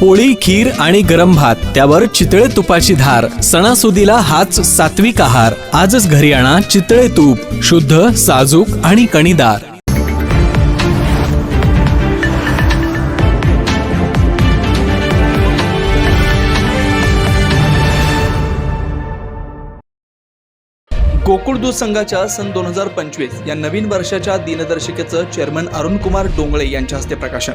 पोळी खीर आणि गरम भात त्यावर चितळे तुपाची धार सणासुदीला हाच सात्विक आहार. आजच घरी आणा चितळे तूप शुद्ध साजूक आणि कणीदार. गोकुळ दूध संघाच्या सन दोन हजार पंचवीस या नवीन वर्षाच्या दिनदर्शिकेचं चेअरमन अरुण कुमार डोंगळे यांच्या हस्ते प्रकाशन.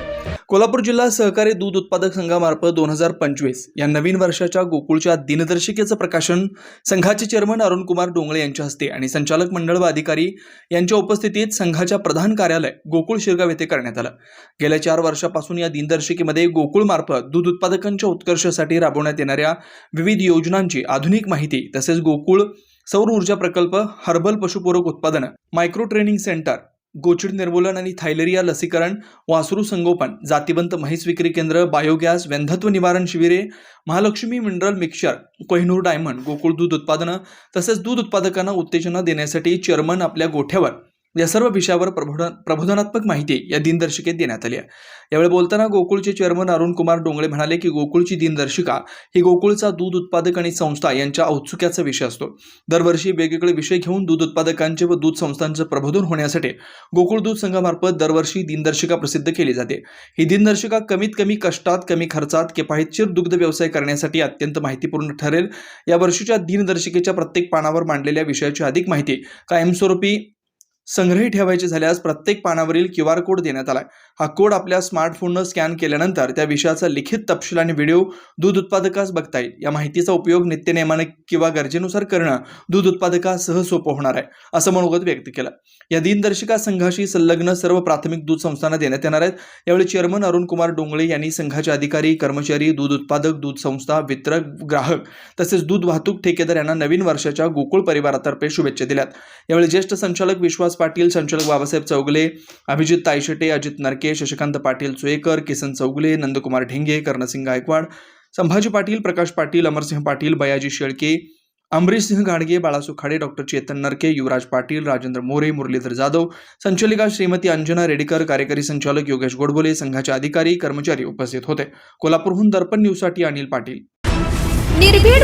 कोल्हापूर जिल्हा सहकारी दूध उत्पादक संघामार्फत दोन हजार पंचवीस या नवीन वर्षाच्या गोकुळच्या दिनदर्शिकेचं प्रकाशन संघाचे चेअरमन अरुणकुमार डोंगळे यांच्या हस्ते आणि संचालक मंडळ व अधिकारी यांच्या उपस्थितीत संघाच्या प्रधान कार्यालय गोकुळ शिरगाव येथे करण्यात आलं. गेल्या चार वर्षापासून या दिनदर्शिकेमध्ये गोकुळमार्फत दूध उत्पादकांच्या उत्कर्षासाठी राबवण्यात येणाऱ्या विविध योजनांची आधुनिक माहिती तसेच गोकुळ सौर ऊर्जा प्रकल्प हर्बल पशुपूरक उत्पादनं मायक्रो ट्रेनिंग सेंटर गोचिड निर्मूलन आणि थायलेरिया लसीकरण वासरू संगोपन जातीवंत म्हैस विक्री केंद्र बायोगॅस व्यंधत्व निवारण शिबिरे Mahalaxmi mineral mixture Kohinoor diamond Gokul दूध उत्पादनं तसेच दूध उत्पादकांना उत्तेजन देण्यासाठी चेअरमन आपल्या गोठ्यावर या सर्व विषयावर प्रबोधन प्रबोधनात्मक माहिती या दिनदर्शिकेत देण्यात आली आहे. यावेळी बोलताना गोकुळचे चेअरमन अरुण कुमार डोंगळे म्हणाले की गोकुळची दिनदर्शिका ही गोकुळचा दूध उत्पादक आणि संस्था यांच्या औत्सुक्याचा विषय असतो. दरवर्षी वेगवेगळे विषय घेऊन दूध उत्पादकांचे व दूध संस्थांचं प्रबोधन होण्यासाठी गोकुळ दूध संघामार्फत दरवर्षी दिनदर्शिका प्रसिद्ध केली जाते. ही दिनदर्शिका कमीत कमी कष्टात कमी खर्चात किफायतशीर दुग्ध व्यवसाय करण्यासाठी अत्यंत माहितीपूर्ण ठरेल. या वर्षीच्या दिनदर्शिकेच्या प्रत्येक पानावर मांडलेल्या विषयाची अधिक माहिती कायमस्वरूपी संग्रही ठेवायचे झाल्यास प्रत्येक पानावरील क्यू आर कोड देण्यात आलाय. हा कोड आपल्या स्मार्टफोननं स्कॅन केल्यानंतर त्या विषयाचा लिखित तपशील आणि व्हिडिओ दूध उत्पादकास बघता येईल. या माहितीचा उपयोग नित्यनेमाने किंवा गरजेनुसार करणं दूध उत्पादकास सोपं होणार आहे असं मनोगत व्यक्त केलं. या दिनदर्शिका संघाशी संलग्न सर्व प्राथमिक दूध संस्थांना देण्यात येणार आहेत. यावेळी चेअरमन अरुण कुमार डोंगळे यांनी संघाचे अधिकारी कर्मचारी दूध उत्पादक दूध संस्था वितरक ग्राहक तसेच दूध वाहतूक ठेकेदार यांना नवीन वर्षाच्या गोकुळ परिवारातर्फे शुभेच्छा दिल्यात. यावेळी ज्येष्ठ संचालक विश्वास पाटील संचालक बाबासाहेब चौगले अभिजित तायशेटे अजित नरके शशिकांत पाटील सुयेकर किसन चौगले नंदकुमार ढेंगे कर्णसिंग गायकवाड संभाजी पाटील प्रकाश पाटील अमरसिंह पाटील बयाजी शेळके अमरीशसिंह गाडगे बाळासू खाडे डॉक्टर चेतन नरके युवराज पाटील राजेंद्र मोरे मुरलीधर जाधव संचालिका श्रीमती अंजना रेडीकर कार्यकारी संचालक योगेश गोडबोले संघाचे अधिकारी कर्मचारी उपस्थित होते. कोल्हापूरहून दर्पण न्यूजसाठी अनिल पाटील. निर्भीड